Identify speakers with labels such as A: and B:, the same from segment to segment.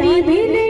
A: அறிவிலே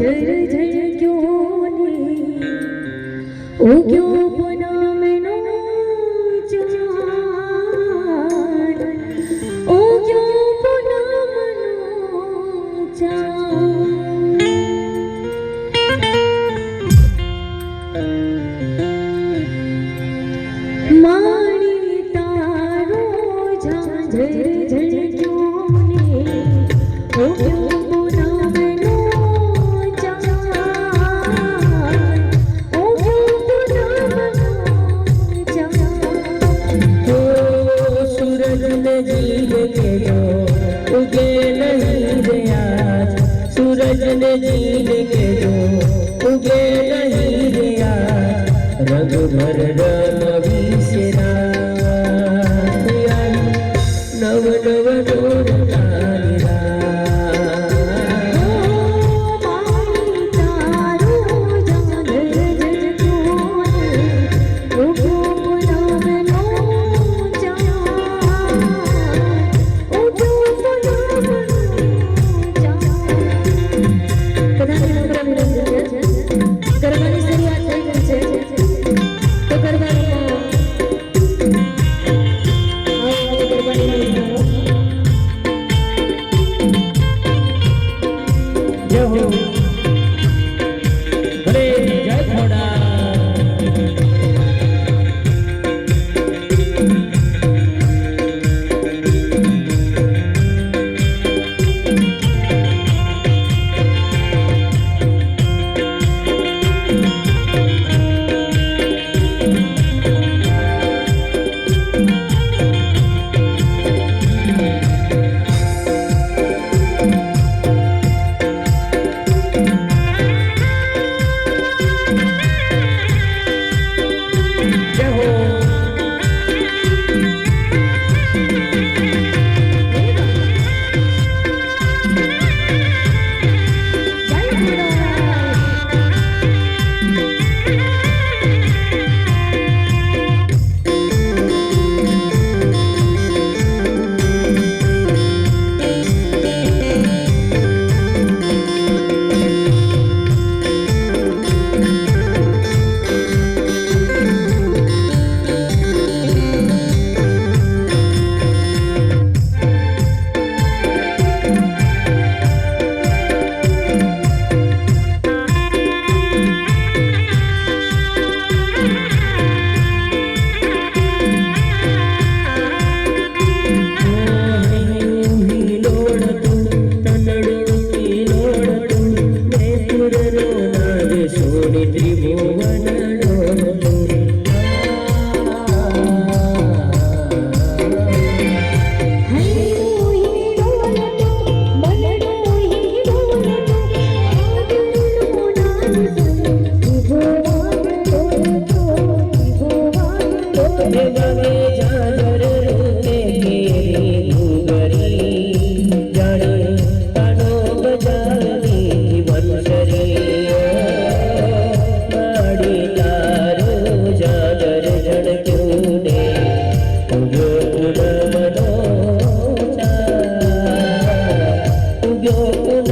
A: જર જગ્યોને ઉગ્યો બનામનો ચાન ઉગ્યો બનામનો ચાન માણી તારો ઝાંઝર ઝળક્યો ને ઉગ્યો
B: girl.